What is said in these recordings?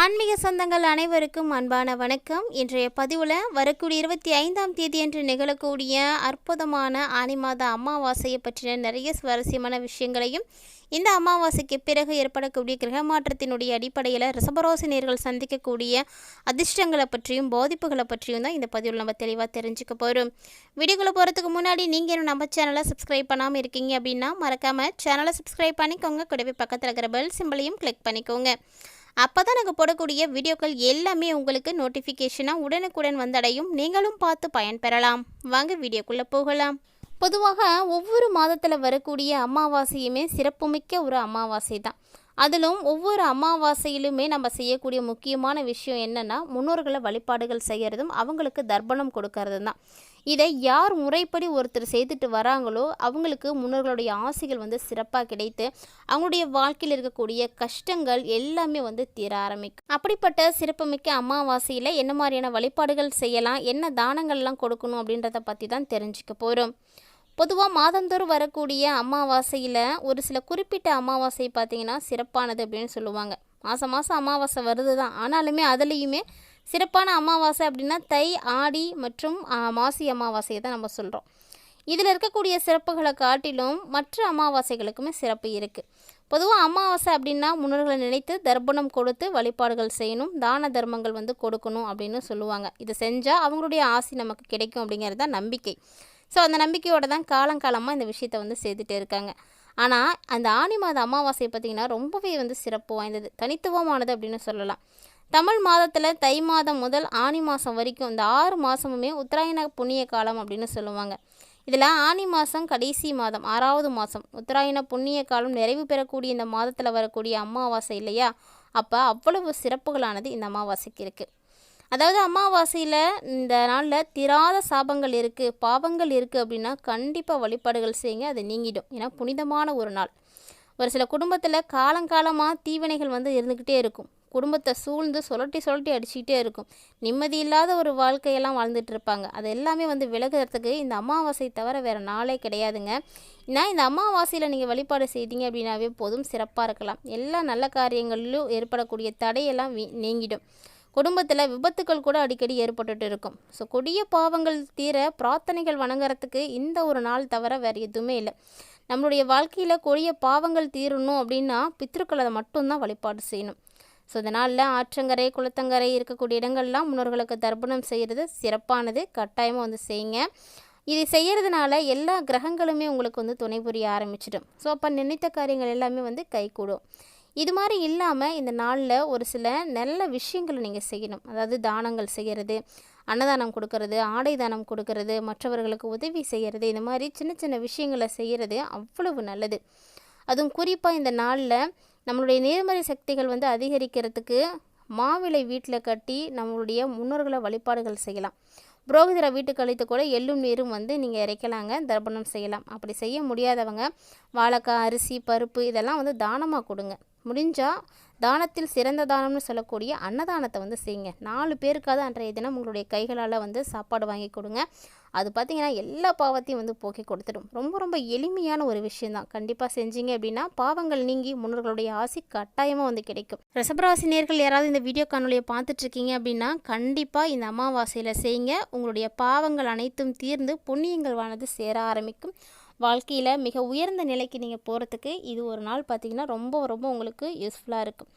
ஆன்மீக சொந்தங்கள் அனைவருக்கும் அன்பான வணக்கம். இன்றைய பதிவில் வரக்கூடிய இருபத்தி ஐந்தாம் தேதி என்று நிகழக்கூடிய அற்புதமான ஆனி மாத அமாவாசையை பற்றின நிறைய சுவாரஸ்யமான விஷயங்களையும் இந்த அமாவாசைக்கு பிறகு ஏற்படக்கூடிய கிரக மாற்றத்தினுடைய அடிப்படையில் ரிசபரோசினியர்கள் சந்திக்கக்கூடிய அதிர்ஷ்டங்களை பற்றியும் பாதிப்புகளை பற்றியும் தான் இந்த பதிவில் நம்ம தெளிவாக தெரிஞ்சுக்க போகிறோம் வீடியோக்குள்ளே போகிறதுக்கு முன்னாடி நீங்கள் இன்னும் நம்ம சேனலை சப்ஸ்கிரைப் பண்ணாமல் இருக்கீங்க அப்படின்னா மறக்காமல் சேனலை சப்ஸ்கிரைப் பண்ணிக்கோங்க. கூடவே பக்கத்தில் இருக்கிற பெல் சிம்பிளையும் கிளிக் பண்ணிக்கோங்க. அப்போ தான் நாங்கள் போடக்கூடிய வீடியோக்கள் எல்லாமே உங்களுக்கு நோட்டிஃபிகேஷனாக உடனுக்குடன் வந்தடையும். நீங்களும் பார்த்து பயன்பெறலாம் வாங்க வீடியோக்குள்ளே போகலாம். பொதுவாக ஒவ்வொரு மாதத்தில் வரக்கூடிய அமாவாசையுமே சிறப்புமிக்க ஒரு அமாவாசை தான். அதிலும் ஒவ்வொரு அமாவாசையிலுமே நம்ம செய்யக்கூடிய முக்கியமான விஷயம் என்னென்னா முன்னோர்களை வழிபாடுகள் செய்கிறதும் அவங்களுக்கு தர்ப்பணம் கொடுக்கறதும் தான். இதை யார் முறைப்படி ஒருத்தர் செய்துட்டு வராங்களோ அவங்களுக்கு முன்னோர்களுடைய ஆசைகள் வந்து சிறப்பாக கிடைத்து அவங்களுடைய வாழ்க்கையில் இருக்கக்கூடிய கஷ்டங்கள் எல்லாமே வந்து தீர ஆரம்பிக்கும். அப்படிப்பட்ட சிறப்புமிக்க அமாவாசையில் என்ன மாதிரியான வழிபாடுகள் செய்யலாம்? என்ன தானங்கள்லாம் கொடுக்கணும்? அப்படின்றத பற்றி தான் தெரிஞ்சுக்க போகிறோம் பொதுவாக மாதந்தோறும் வரக்கூடிய அமாவாசையில் ஒரு சில குறிப்பிட்ட அமாவாசை பார்த்திங்கன்னா சிறப்பானது அப்படின்னு சொல்லுவாங்க. மாதம் மாதம் அமாவாசை வருது தான் ஆனாலுமே அதுலேயுமே சிறப்பான அமாவாசை அப்படின்னா தை ஆடி மற்றும் மாசி அமாவாசையை தான் நம்ம சொல்கிறோம் இதில் இருக்கக்கூடிய சிறப்புகளை காட்டிலும் மற்ற அமாவாசைகளுக்குமே சிறப்பு இருக்குது பொதுவாக அமாவாசை அப்படின்னா முன்னோர்களை நினைத்து தர்ப்பணம் கொடுத்து வழிபாடுகள் செய்யணும் தான தர்மங்கள் வந்து கொடுக்கணும் அப்படின்னு சொல்லுவாங்க. இதை செஞ்சால் அவங்களுடைய ஆசை நமக்கு கிடைக்கும் அப்படிங்கிறது தான் நம்பிக்கை. ஸோ அந்த நம்பிக்கையோட தான் காலங்காலமாக இந்த விஷயத்தை வந்து செய்துட்டே இருக்காங்க. ஆனால் அந்த ஆனி மாத அமாவாசை பார்த்திங்கன்னா ரொம்பவே வந்து சிறப்பு வாய்ந்தது. தனித்துவமானது அப்படின்னு சொல்லலாம். தமிழ் மாதத்தில் தை மாதம் முதல் ஆனி மாதம் வரைக்கும் இந்த ஆறு மாதமுமே உத்தராயண புண்ணிய காலம் அப்படின்னு சொல்லுவாங்க. இதில் ஆனி மாதம் கடைசி மாதம் ஆறாவது மாதம் உத்தராயண புண்ணிய காலம் நிறைவு பெறக்கூடிய இந்த மாதத்தில் வரக்கூடிய அமாவாசை இல்லையா? அப்போ அவ்வளவு சிறப்புகளானது இந்த அமாவாசைக்கு இருக்குது அதாவது அமாவாசையில் இந்த நாளில் திராத சாபங்கள் இருக்குது பாவங்கள் இருக்குது அப்படின்னா கண்டிப்பாக வழிபாடுகள் செய்யுங்க. அது நீங்கிடும். ஏன்னா புனிதமான ஒரு நாள். ஒரு சில குடும்பத்தில் காலங்காலமாக தீவினைகள் வந்து இருந்துக்கிட்டே இருக்கும். குடும்பத்தை சூழ்ந்து சுழட்டி சுழட்டி அடிச்சுக்கிட்டே இருக்கும். நிம்மதி இல்லாத ஒரு வாழ்க்கையெல்லாம் வாழ்ந்துட்டு இருப்பாங்க அது எல்லாமே வந்து விலகுறதுக்கு இந்த அமாவாசை தவிர வேறு நாளே கிடையாதுங்க. ஏன்னா இந்த அமாவாசையில் நீங்கள் வழிபாடு செய்தீங்க அப்படின்னாவே போதும் சிறப்பாக இருக்கலாம். எல்லா நல்ல காரியங்களிலும் ஏற்படக்கூடிய தடையெல்லாம் நீங்கிடும். குடும்பத்தில் விபத்துக்கள் கூட அடிக்கடி ஏற்பட்டுட்டு இருக்கும் ஸோ கொடிய பாவங்கள் தீர பிரார்த்தனைகள் வணங்குறதுக்கு இந்த ஒரு நாள் தவிர வேறு எதுவுமே இல்லை. நம்மளுடைய வாழ்க்கையில் கொடிய பாவங்கள் தீரணும் அப்படின்னா பித்ருக்களை மட்டும்தான் வழிபாடு செய்யணும். ஸோ இந்த நாளில் ஆற்றங்கரை குளத்தங்கரை இருக்கக்கூடிய இடங்கள்லாம் முன்னோர்களுக்கு தர்ப்பணம் செய்கிறது சிறப்பானது. கட்டாயமாக வந்து செய்யுங்க. இதை செய்கிறதுனால எல்லா கிரகங்களுமே உங்களுக்கு வந்து துணை புரிய ஆரம்பிச்சிடும். ஸோ அப்போ நினைத்த காரியங்கள் எல்லாமே வந்து கைகூடும். இது மாதிரி இல்லாமல் இந்த நாளில் ஒரு சில நல்ல விஷயங்களை நீங்கள் செய்யணும். அதாவது தானங்கள் செய்கிறது அன்னதானம் கொடுக்கறது ஆடை தானம் கொடுக்கறது மற்றவர்களுக்கு உதவி செய்கிறது இந்த மாதிரி சின்ன சின்ன விஷயங்களை செய்கிறது அவ்வளவு நல்லது. அதுவும் குறிப்பாக இந்த நாளில் நம்மளுடைய நேர்மறை சக்திகள் வந்து அதிகரிக்கிறதுக்கு மாவிளை வீட்டில் கட்டி நம்மளுடைய முன்னோர்களை வழிபாடுகள் செய்யலாம். புரோகிதரை வீட்டுக்கு அழைத்து கூட எள்ளும் நீரும் வந்து நீங்கள் இறைக்கலாங்க தர்ப்பணம் செய்யலாம். அப்படி செய்ய முடியாதவங்க வாழைக்காய் அரிசி பருப்பு இதெல்லாம் வந்து தானமாக கொடுங்க. முடிஞ்சால் தானத்தில் சிறந்த தானம்னு சொல்லக்கூடிய அன்னதானத்தை வந்து செய்யுங்க. நாலு பேருக்காவது அன்றைய தினம் உங்களுடைய கைகளால் வந்து சாப்பாடு வாங்கி கொடுங்க. அது பார்த்திங்கன்னா எல்லா பாவத்தையும் வந்து போக்கி கொடுத்துடும். ரொம்ப ரொம்ப எளிமையான ஒரு விஷயந்தான் கண்டிப்பாக செஞ்சீங்க அப்படின்னா பாவங்கள் நீங்கி முன்னோர்களுடைய ஆசி கட்டாயமாக வந்து கிடைக்கும். ரசபராசினியர்கள் யாராவது இந்த வீடியோ காணொலியை பார்த்துட்ருக்கீங்க அப்படின்னா கண்டிப்பாக இந்த அமாவாசையில் செய்யுங்க. உங்களுடைய பாவங்கள் அனைத்தும் தீர்ந்து புண்ணியங்கள் வானது சேர ஆரம்பிக்கும். வாழ்க்கையில் மிக உயர்ந்த நிலைக்கு நீங்கள் போகிறதுக்கு இது ஒரு நாள் பார்த்திங்கன்னா ரொம்ப ரொம்ப உங்களுக்கு யூஸ்ஃபுல்லாக இருக்கும்.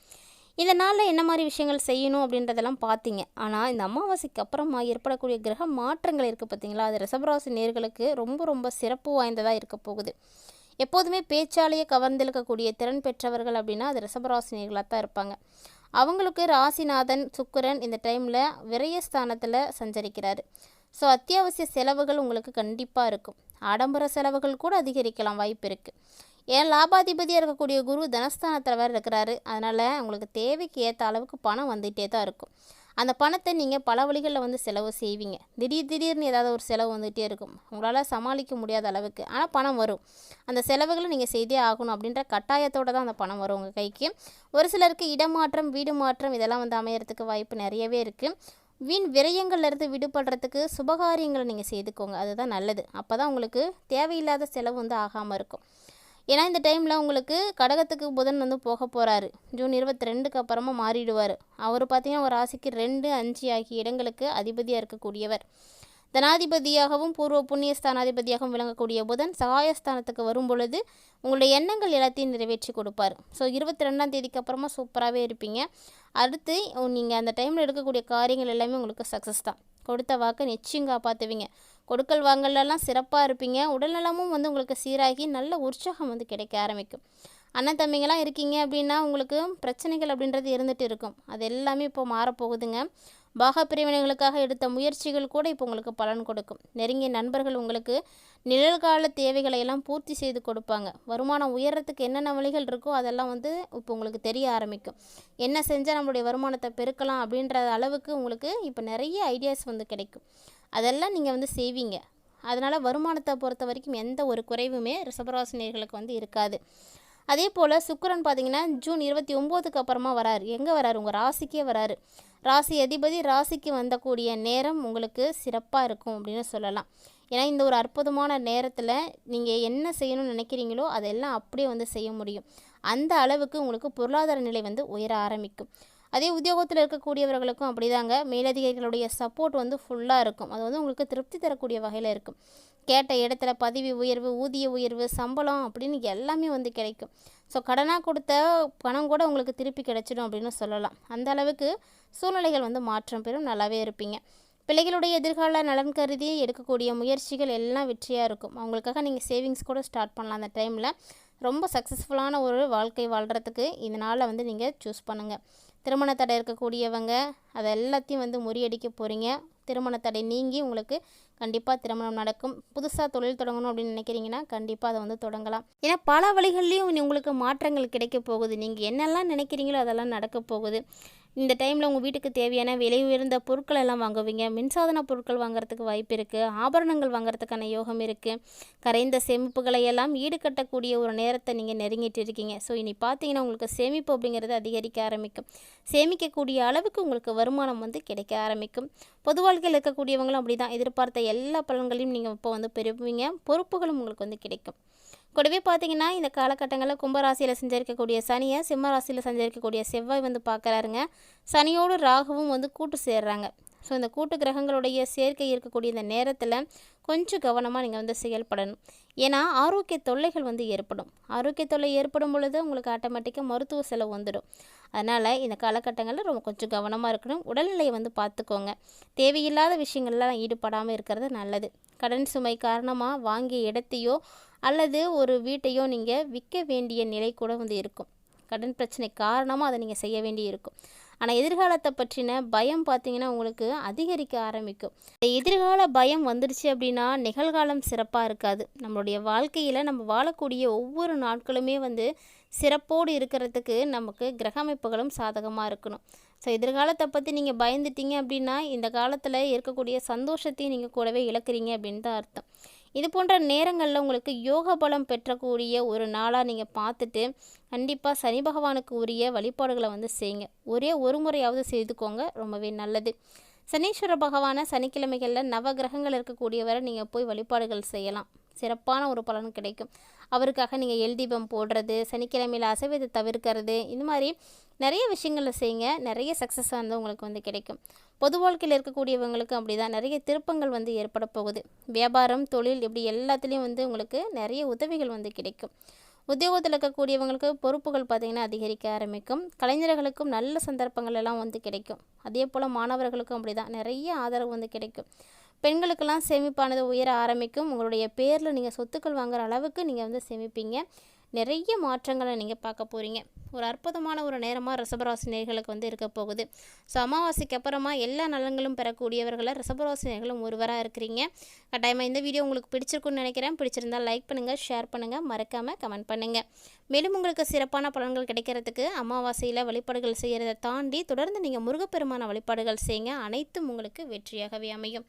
இந்த நாளில் என்ன மாதிரி விஷயங்கள் செய்யணும் அப்படின்றதெல்லாம் பார்த்தீங்க ஆனால் இந்த அமாவாசைக்கு அப்புறமா ஏற்படக்கூடிய கிரக மாற்றங்கள் இருக்குது பார்த்தீங்களா அது ரிசபராசி நேர்களுக்கு ரொம்ப ரொம்ப சிறப்பு வாய்ந்ததாக இருக்க போகுது. எப்போதுமே பேச்சாலேயே கவர்ந்திருக்கக்கூடிய திறன் பெற்றவர்கள் அப்படின்னா அது ரிசபராசி நேர்களாக தான் இருப்பாங்க. அவங்களுக்கு ராசிநாதன் சுக்கரன் இந்த டைமில் விரயஸ்தானத்தில் சஞ்சரிக்கிறாரு. ஸோ அத்தியாவசிய செலவுகள் உங்களுக்கு கண்டிப்பாக இருக்கும். ஆடம்பர செலவுகள் கூட அதிகரிக்கலாம் வாய்ப்பு இருக்குது ஏன் லாபாதிபதியாக இருக்கக்கூடிய குரு தனஸ்தானத்தில் வேறு இருக்கிறாரு. அதனால் உங்களுக்கு தேவைக்கு ஏற்ற அளவுக்கு பணம் வந்துகிட்டே தான் இருக்கும். அந்த பணத்தை நீங்கள் பல வழிகளில் வந்து செலவு செய்வீங்க. திடீர் திடீர்னு ஏதாவது ஒரு செலவு வந்துகிட்டே இருக்கும். உங்களால் சமாளிக்க முடியாத அளவுக்கு. ஆனால் பணம் வரும். அந்த செலவுகளை நீங்கள் செய்தே ஆகணும் அப்படின்ற கட்டாயத்தோடு தான் அந்த பணம் வரும் உங்கள் கைக்கு. ஒரு சிலருக்கு இடமாற்றம் வீடு மாற்றம் இதெல்லாம் வந்து அமையறதுக்கு வாய்ப்பு நிறையவே இருக்குது வீண் விரயங்கள்லேருந்து விடுபடுறதுக்கு சுபகாரியங்களை நீங்கள் செய்துக்கோங்க. அதுதான் நல்லது. அப்போ தான் உங்களுக்கு தேவையில்லாத செலவு வந்து ஆகாமல் இருக்கும். ஏன்னா இந்த டைமில் உங்களுக்கு கடகத்துக்கு புதன் வந்து போக போகிறாரு ஜூன் இருபத்தி ரெண்டுக்கு அப்புறமா மாறிடுவார். அவர் பார்த்தீங்கன்னா ஒரு ராசிக்கு ரெண்டு அஞ்சு ஆகிய இடங்களுக்கு அதிபதியாக இருக்கக்கூடியவர். தனாதிபதியாகவும் பூர்வ புண்ணிய ஸ்தானாதிபதியாகவும் விளங்கக்கூடிய புதன் சகாயஸ்தானத்துக்கு வரும் பொழுது உங்களுடைய எண்ணங்கள் எல்லாத்தையும் நிறைவேற்றி கொடுப்பார். ஸோ இருபத்தி ரெண்டாம் தேதிக்கு அப்புறமா சூப்பராகவே இருப்பீங்க. அடுத்து நீங்கள் அந்த டைமில் எடுக்கக்கூடிய காரியங்கள் எல்லாமே உங்களுக்கு சக்ஸஸ் தான். கொடுத்த வாக்கை நிச்சயம் காப்பாற்றுவீங்க கொடுக்கல் வாங்கலெல்லாம் சிறப்பாக இருப்பீங்க. உடல்நலமும் வந்து உங்களுக்கு சீராகி நல்ல உற்சாகம் வந்து கிடைக்க ஆரம்பிக்கும். அண்ணன் தம்பிங்கெல்லாம் இருக்கீங்க அப்படின்னா உங்களுக்கு பிரச்சனைகள் அப்படின்றது இருந்துகிட்டு இருக்கும். அது எல்லாமே இப்போ மாறப்போகுதுங்க. பாக பிரிவினைகளுக்காக எடுத்த முயற்சிகள் கூட இப்போ உங்களுக்கு பலன் கொடுக்கும். நெருங்கிய நண்பர்கள் உங்களுக்கு நிழல்கால தேவைகளை எல்லாம் பூர்த்தி செய்து கொடுப்பாங்க. வருமானம் உயர்றதுக்கு என்னென்ன வழிகள் இருக்கோ அதெல்லாம் வந்து இப்போ உங்களுக்கு தெரிய ஆரம்பிக்கும். என்ன செஞ்சால் நம்மளுடைய வருமானத்தை பெருக்கலாம் அப்படின்ற அளவுக்கு உங்களுக்கு இப்போ நிறைய ஐடியாஸ் வந்து கிடைக்கும். அதெல்லாம் நீங்கள் வந்து செய்வீங்க. அதனால் வருமானத்தை பொறுத்த வரைக்கும் எந்த ஒரு குறைவுமே ரிசபராசினியர்களுக்கு வந்து இருக்காது. அதே போல் சுக்கரன் பார்த்தீங்கன்னா ஜூன் இருபத்தி ஒம்போதுக்கு அப்புறமா வராரு. எங்கே வராரு? உங்கள் ராசிக்கே வராரு. ராசி அதிபதி ராசிக்கு வந்தக்கூடிய நேரம் உங்களுக்கு சிறப்பாக இருக்கும் அப்படின்னு சொல்லலாம். ஏன்னா இந்த ஒரு அற்புதமான நேரத்தில் நீங்கள் என்ன செய்யணும்னு நினைக்கிறீங்களோ அதெல்லாம் அப்படியே வந்து செய்ய முடியும். அந்த அளவுக்கு உங்களுக்கு பொருளாதார நிலை வந்து உயர ஆரம்பிக்கும். அதே உத்தியோகத்தில் இருக்கக்கூடியவர்களுக்கும் அப்படிதாங்க. மேலதிகாரிகளுடைய சப்போர்ட் வந்து ஃபுல்லாக இருக்கும். அது வந்து உங்களுக்கு திருப்தி தரக்கூடிய வகையில் இருக்கும். கேட்ட இடத்துல பதவி உயர்வு ஊதிய உயர்வு சம்பளம் அப்படின்னு எல்லாமே வந்து கிடைக்கும். ஸோ கடனாக கொடுத்த பணம் கூட உங்களுக்கு திருப்பி கிடைச்சிடும் அப்படின்னு சொல்லலாம். அந்த அளவுக்கு சூழ்நிலைகள் வந்து மாற்றம் பெறும். நல்லாவே இருப்பீங்க. பிள்ளைகளுடைய எதிர்கால நலன் கருதி எடுக்கக்கூடிய முயற்சிகள் எல்லாம் வெற்றியாக இருக்கும். அவங்களுக்காக நீங்கள் சேவிங்ஸ் கூட ஸ்டார்ட் பண்ணலாம் அந்த டைமில் ரொம்ப சக்ஸஸ்ஃபுல்லான ஒரு வாழ்க்கை வாழ்கிறதுக்கு இதனால் வந்து நீங்கள் சூஸ் பண்ணுங்கள் திருமண தடை இருக்கக்கூடியவங்க அதை எல்லாத்தையும் வந்து முறியடிக்க போகிறீங்க திருமண தடை நீங்கி உங்களுக்கு கண்டிப்பாக திருமணம் நடக்கும். புதுசாக தொழில் தொடங்கணும் அப்படின்னு நினைக்கிறீங்கன்னா கண்டிப்பாக அதை வந்து தொடங்கலாம். ஏன்னா பல வழிகள்லேயும் உங்களுக்கு மாற்றங்கள் கிடைக்க போகுது. நீங்கள் என்னெல்லாம் நினைக்கிறீங்களோ அதெல்லாம் நடக்க போகுது. இந்த டைமில் உங்கள் வீட்டுக்கு தேவையான விலை உயர்ந்த பொருட்கள் எல்லாம் வாங்குவீங்க. மின்சாதன பொருட்கள் வாங்குறதுக்கு வாய்ப்பு இருக்குது ஆபரணங்கள் வாங்குறதுக்கான யோகம் இருக்குது கரைந்த சேமிப்புகளை எல்லாம் ஈடுகட்டக்கூடிய ஒரு நேரத்தை நீங்கள் நெருங்கிட்டு இருக்கீங்க. ஸோ இனி பார்த்தீங்கன்னா உங்களுக்கு சேமிப்பு அப்படிங்கிறது அதிகரிக்க ஆரம்பிக்கும். சேமிக்கக்கூடிய அளவுக்கு உங்களுக்கு வருமானம் வந்து கிடைக்க ஆரம்பிக்கும். பொது வாழ்க்கையில் இருக்கக்கூடியவங்களும் அப்படி தான் எதிர்பார்த்த எல்லா பலன்களையும் நீங்கள் இப்போ வந்து பெறுவீங்க. பொறுப்புகளும் உங்களுக்கு வந்து கிடைக்கும். கூடவே பார்த்தீங்கன்னா இந்த காலகட்டங்களில் கும்பராசியில் செஞ்சிருக்கக்கூடிய சனியை சிம்ம ராசியில் செஞ்சிருக்கக்கூடிய செவ்வாய் வந்து பார்க்குறாருங்க. சனியோடு ராகுவும் வந்து கூட்டு சேர்றாங்க. ஸோ இந்த கூட்டு கிரகங்களுடைய சேர்க்கை இருக்கக்கூடிய இந்த நேரத்தில் கொஞ்சம் கவனமாக நீங்கள் வந்து செயல்படணும். ஏன்னா ஆரோக்கிய தொல்லைகள் வந்து ஏற்படும். ஆரோக்கிய தொல்லை ஏற்படும் பொழுது உங்களுக்கு ஆட்டோமேட்டிக்காக மருத்துவ செலவு வந்துடும். அதனால் இந்த காலகட்டங்களில் ரொம்ப கொஞ்சம் கவனமாக இருக்கணும். உடல்நிலையை வந்து பார்த்துக்கோங்க. தேவையில்லாத விஷயங்கள்லாம் ஈடுபடாமல் இருக்கிறது நல்லது. கடன் சுமை காரணமாக வாங்கிய இடத்தையோ அல்லது ஒரு வீட்டையோ நீங்கள் விற்க வேண்டிய நிலை கூட வந்து இருக்கும். கடன் பிரச்சனை காரணமாக அதை நீங்கள் செய்ய வேண்டி இருக்கும் ஆனால் எதிர்காலத்தை பற்றின பயம் பார்த்தீங்கன்னா உங்களுக்கு அதிகரிக்க ஆரம்பிக்கும். இந்த எதிர்கால பயம் வந்துடுச்சு அப்படின்னா நிகழ்காலம் சிறப்பாக இருக்காது. நம்மளுடைய வாழ்க்கையில் நம்ம வாழக்கூடிய ஒவ்வொரு நாட்களுமே வந்து சிறப்போடு இருக்கிறதுக்கு நமக்கு கிரக அமைப்புகளும் சாதகமாக இருக்கணும். ஸோ எதிர்காலத்தை பற்றி நீங்கள் பயந்துட்டீங்க அப்படின்னா இந்த காலத்தில் இருக்கக்கூடிய சந்தோஷத்தையும் நீங்கள் கூடவே இழக்கிறீங்க அப்படின்னு தான் அர்த்தம். இது போன்ற நேரங்களில் உங்களுக்கு யோக பலம் பெற்றக்கூடிய ஒரு நாளாக நீங்கள் பார்த்துட்டு கண்டிப்பாக சனி பகவானுக்கு உரிய வழிபாடுகளை வந்து செய்யுங்க. ஒரே ஒரு முறையாவது செய்துக்கோங்க ரொம்பவே நல்லது. சனீஸ்வர பகவானை சனிக்கிழமைகளில் நவ கிரகங்கள் இருக்கக்கூடியவரை நீங்கள் போய் வழிபாடுகள் செய்யலாம். சிறப்பான ஒரு பலன் கிடைக்கும். அவருக்காக நீங்கள் எல் தீபம் போடுறது சனிக்கிழமையில் அசைவத்தை தவிர்க்கிறது இந்த மாதிரி நிறைய விஷயங்களில் செய்யுங்க. நிறைய சக்ஸஸ் வந்து உங்களுக்கு வந்து கிடைக்கும். பொது வாழ்க்கையில் இருக்கக்கூடியவங்களுக்கு அப்படி தான் நிறைய திருப்பங்கள் வந்து ஏற்பட போகுது. வியாபாரம் தொழில் இப்படி எல்லாத்துலேயும் வந்து உங்களுக்கு நிறைய உதவிகள் வந்து கிடைக்கும். உத்தியோகத்தில் இருக்கக்கூடியவங்களுக்கு பொறுப்புகள் பார்த்திங்கன்னா அதிகரிக்க ஆரம்பிக்கும். கலைஞர்களுக்கும் நல்ல சந்தர்ப்பங்கள் எல்லாம் வந்து கிடைக்கும். அதே போல் மாணவர்களுக்கும் அப்படி தான் நிறைய ஆதரவு வந்து கிடைக்கும். பெண்களுக்கெல்லாம் சேமிப்பானது உயர ஆரம்பிக்கும். உங்களுடைய பேரில் நீங்கள் சொத்துக்கள் வாங்குற அளவுக்கு நீங்கள் வந்து சேமிப்பீங்க. நிறைய மாற்றங்களை நீங்கள் பார்க்க போகிறீங்க ஒரு அற்புதமான ஒரு நேரமாக ரிஷபராசி நேர்களுக்கு வந்து இருக்க போகுது. ஸோ அமாவாசைக்கு அப்புறமா எல்லா நலன்களும் பெறக்கூடியவர்களை ரிஷபராசி நேர்களும் ஒருவராக இருக்கிறீங்க. கட்டாயமாக இந்த வீடியோ உங்களுக்கு பிடிச்சிருக்குன்னு நினைக்கிறேன். பிடிச்சிருந்தால் லைக் பண்ணுங்கள் ஷேர் பண்ணுங்கள் மறக்காமல் கமெண்ட் பண்ணுங்கள் மேலும் உங்களுக்கு சிறப்பான பலன்கள் கிடைக்கிறதுக்கு அமாவாசையில் வழிபாடுகள் செய்கிறத தாண்டி தொடர்ந்து நீங்கள் முருகப்பெருமான வழிபாடுகள் செய்யுங்க. அனைத்தும் உங்களுக்கு வெற்றியாகவே அமையும்.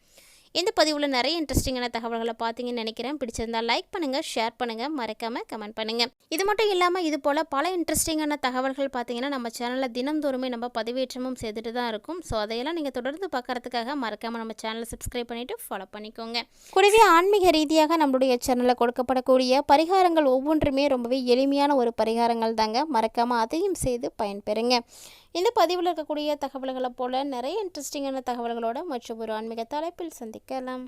இந்த பதிவில் நிறைய இன்ட்ரெஸ்டிங்கான தகவல்களை பார்த்தீங்கன்னு நினைக்கிறேன். பிடிச்சிருந்தா லைக் பண்ணுங்கள் ஷேர் பண்ணுங்கள் மறக்காமல் கமெண்ட் பண்ணுங்கள் இது மட்டும் இல்லாமல் இது போல் பல இன்ட்ரெஸ்டிங்கான தகவல்கள் பார்த்தீங்கன்னா நம்ம சேனலில் தினந்தோறுமே நம்ம பதிவேற்றமும் செய்துட்டு தான் இருக்கும். ஸோ அதையெல்லாம் நீங்கள் தொடர்ந்து பார்க்கறதுக்காக மறக்காமல் நம்ம சேனலை சப்ஸ்கிரைப் பண்ணிவிட்டு ஃபாலோ பண்ணிக்கோங்க. கூடவே ஆன்மீக ரீதியாக நம்மளுடைய சேனலில் கொடுக்கப்படக்கூடிய பரிகாரங்கள் ஒவ்வொன்றுமே ரொம்பவே எளிமையான ஒரு பரிகாரங்கள் தாங்க. மறக்காமல் அதையும் செய்து பயன்பெறுங்க. இந்த பதிவில் இருக்கக்கூடிய தகவல்களை போல் நிறைய இன்ட்ரெஸ்டிங்கான தகவல்களோட மற்றும் ஒரு ஆன்மீக தலைப்பில் சந்திக்கலாம்.